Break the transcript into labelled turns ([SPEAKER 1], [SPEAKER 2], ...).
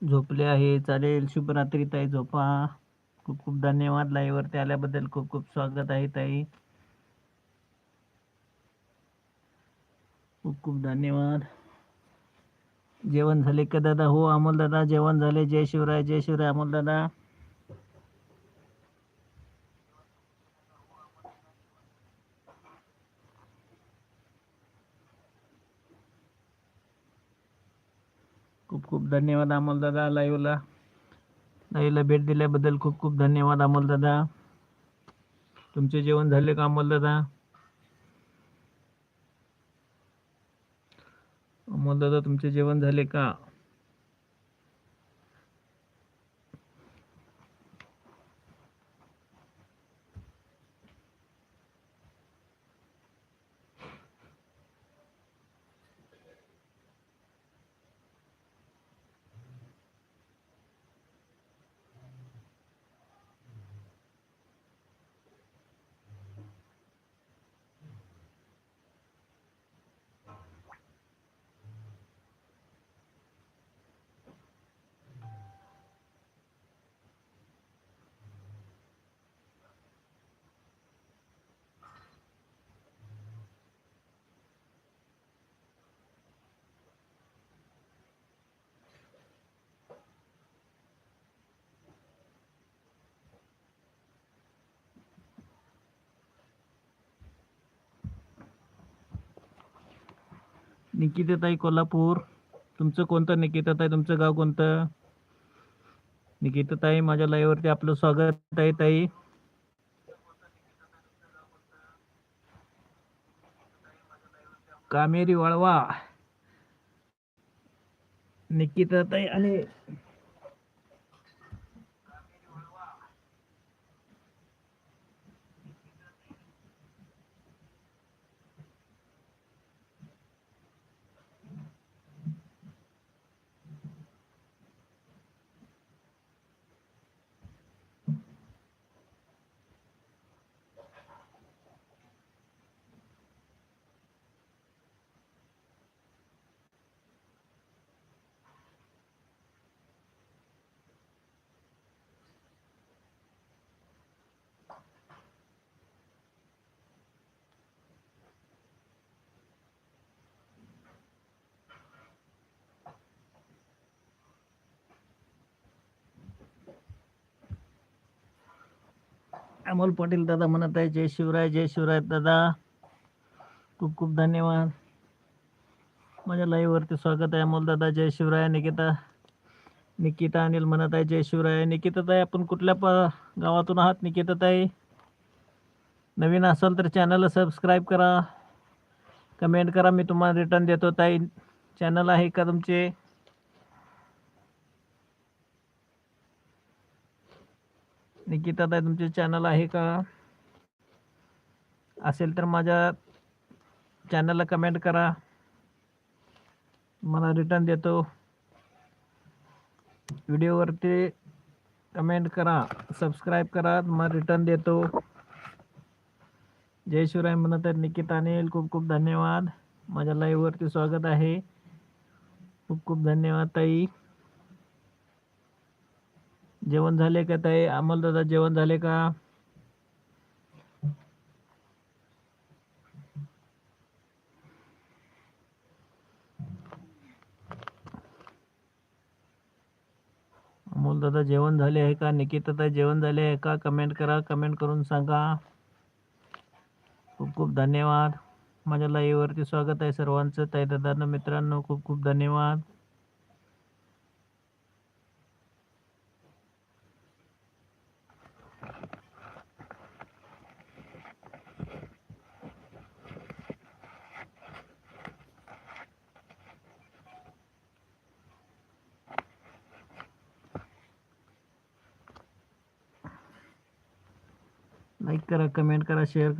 [SPEAKER 1] झोपले आहे. चालेल. शुभरात्री ताई. झोपा. खूप खूप धन्यवाद. लाईव्हवरती आल्याबद्दल खूप खूप स्वागत आहे ताई. खूप खूप धन्यवाद. जेवण झाले का दादा? हो अमोल दादा. जेवण झाले. जय शिवराय. जय शिवराय अमोल दादा. खूप खूप धन्यवाद अमोल दादा लाईव्हला लाईव्हला भेट दिल्याबद्दल खूप खूप धन्यवाद अमोल दादा. तुमचे जेवण झाले का अमोल दादा? अमोल दादा तुमचे जेवण झाले का? निकिताताई कोल्हापूर. तुमचं कोणतं निकिताताई? तुमचं गाव कोणतं? निकिताताई माझ्या लाईव्हवरती आपलं स्वागत आहे ताई. कामेरी वळवा. निकिताताई आणि अमोल पाटील दादा म्हणत आहे जय शिवराय जय शिवराय दादा. खूप खूप धन्यवाद. माझ्या लाईव्हवरती स्वागत आहे अमोल दादा जय शिवराय निकिता. निकिता अनिल म्हणत आहे जय शिवराय. निकिताताई आपण कुठल्या प गावातून आहात? निकिताताई नवीन असाल तर चॅनलला सबस्क्राईब करा. कमेंट करा मी तुम्हाला रिटर्न देतो. ताई चॅनल आहे का तुमचे? निकिता ताई तुमचे चॅनल आहे का? असेल तर माझ्या चॅनलला कमेंट करा. मला रिटर्न देतो. व्हिडिओवरती कमेंट करा. सबस्क्राईब करा. मला रिटर्न देतो. जय शिवराय म्हणत आहे निकिता अनिल खूप खूप धन्यवाद. माझ्या लाईव्हवरती स्वागत आहे. खूप खूप धन्यवाद ताई. झाले का ताई? अमोल दादा झाले का? अमोल दादा झाले आहे का? निकिता झाले आहे का? कमेंट करा, कमेंट करून सांगा. खूप खूप धन्यवाद. माझ्या लाईव्हवरती स्वागत आहे सर्वांचं. ताई दादांना, मित्रांनो, खूप खूप धन्यवाद. लाईक करा कमेंट करा शेअर करा.